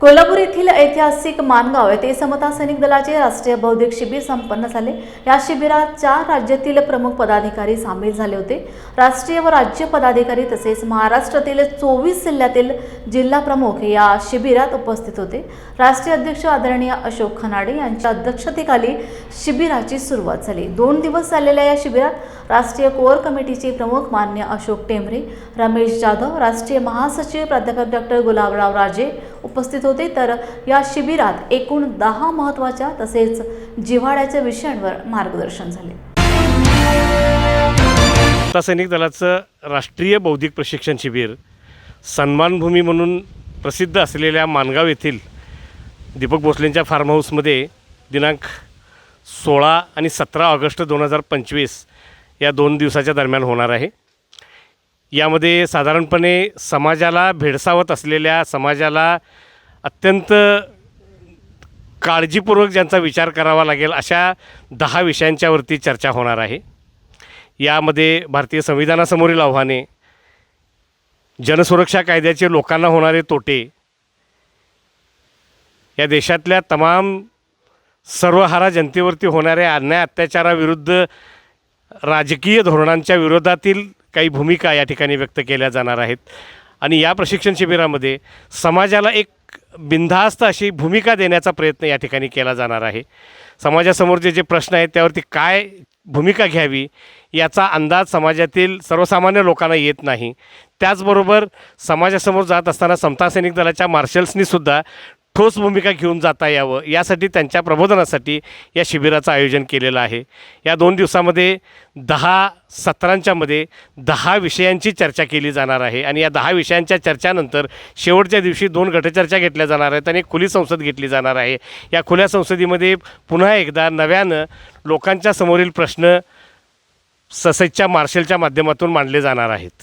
कोल्हापूर येथील ऐतिहासिक मानगाव येथे समता सैनिक दलाचे राष्ट्रीय बौद्धिक शिबिर संपन्न झाले. या शिबिरात चार राज्यातील प्रमुख पदाधिकारी सामील झाले होते. राष्ट्रीय व राज्य पदाधिकारी तसेच महाराष्ट्रातील चोवीस जिल्ह्यातील जिल्हा प्रमुख या शिबिरात उपस्थित होते. राष्ट्रीय अध्यक्ष आदरणीय अशोक खनाडे यांच्या अध्यक्षतेखाली शिबिराची सुरुवात झाली. दोन दिवस चाललेल्या या शिबिरात राष्ट्रीय कोअर कमिटीचे प्रमुख मान्य अशोक टेंभरे रमेश जाधव राष्ट्रीय महासचिव प्राध्यापक डॉक्टर गुलाबराव राजे उपस्थित होते तर या शिबिरात एकूण दहा महत्त्वाच्या तसेच जिव्हाळ्याच्या विषयांवर मार्गदर्शन झाले. आता सैनिक दलाचं राष्ट्रीय बौद्धिक प्रशिक्षण शिबिर सन्मानभूमी म्हणून प्रसिद्ध असलेल्या मानगाव येथील दीपक भोसलेंच्या फार्म हाऊसमध्ये दिनांक सोळा आणि सतरा ऑगस्ट दोन हजार पंचवीस या दोन दिवसाच्या दरम्यान होणार आहे. यामध्ये साधारणपणे समाजाला भेडसावत असलेल्या समाजाला अत्यंत काळजीपूर्वक ज्यांचा विचार करावा लागेल अशा दहा विषयांच्यावरती चर्चा होणार आहे. यामध्ये भारतीय संविधानासमोरील आव्हाने जनसुरक्षा कायद्याचे लोकांना होणारे तोटे या देशातल्या तमाम सर्वहारा जनतेवरती होणाऱ्या अन्याय अत्याचाराविरुद्ध राजकीय धोरणांच्या विरोधातील काही भूमिका या ठिकाणी व्यक्त केल्या जाणार आहेत. आणि या प्रशिक्षण शिबिरामध्ये समाजाला एक बिनधास्त अशी भूमिका देण्याचा प्रयत्न या ठिकाणी केला जाणार आहे. समाजासमोरचे जे प्रश्न आहेत त्यावरती काय भूमिका घ्यावी याचा अंदाज समाजातील सर्वसामान्य लोकांना येत नाही. त्याचबरोबर समाजासमोर जात असताना समता सैनिक दलाच्या मार्शल्सनीसुद्धा ठोस भूमिका घेऊन जाता यावं यासाठी त्यांच्या प्रबोधनासाठी या शिबिराचं आयोजन केलेलं आहे. या दोन दिवसामध्ये दहा सत्रांच्यामध्ये दहा विषयांची चर्चा केली जाणार आहे आणि या दहा विषयांच्या चर्चानंतर शेवटच्या दिवशी दोन गटचर्चा घेतल्या जाणार आहेत आणि एक खुली संसद घेतली जाणार आहे. या खुल्या संसदेमध्ये पुन्हा एकदा नव्यानं लोकांच्या समोरील प्रश्न ससेजच्या मार्शलच्या माध्यमातून मांडले जाणार आहेत.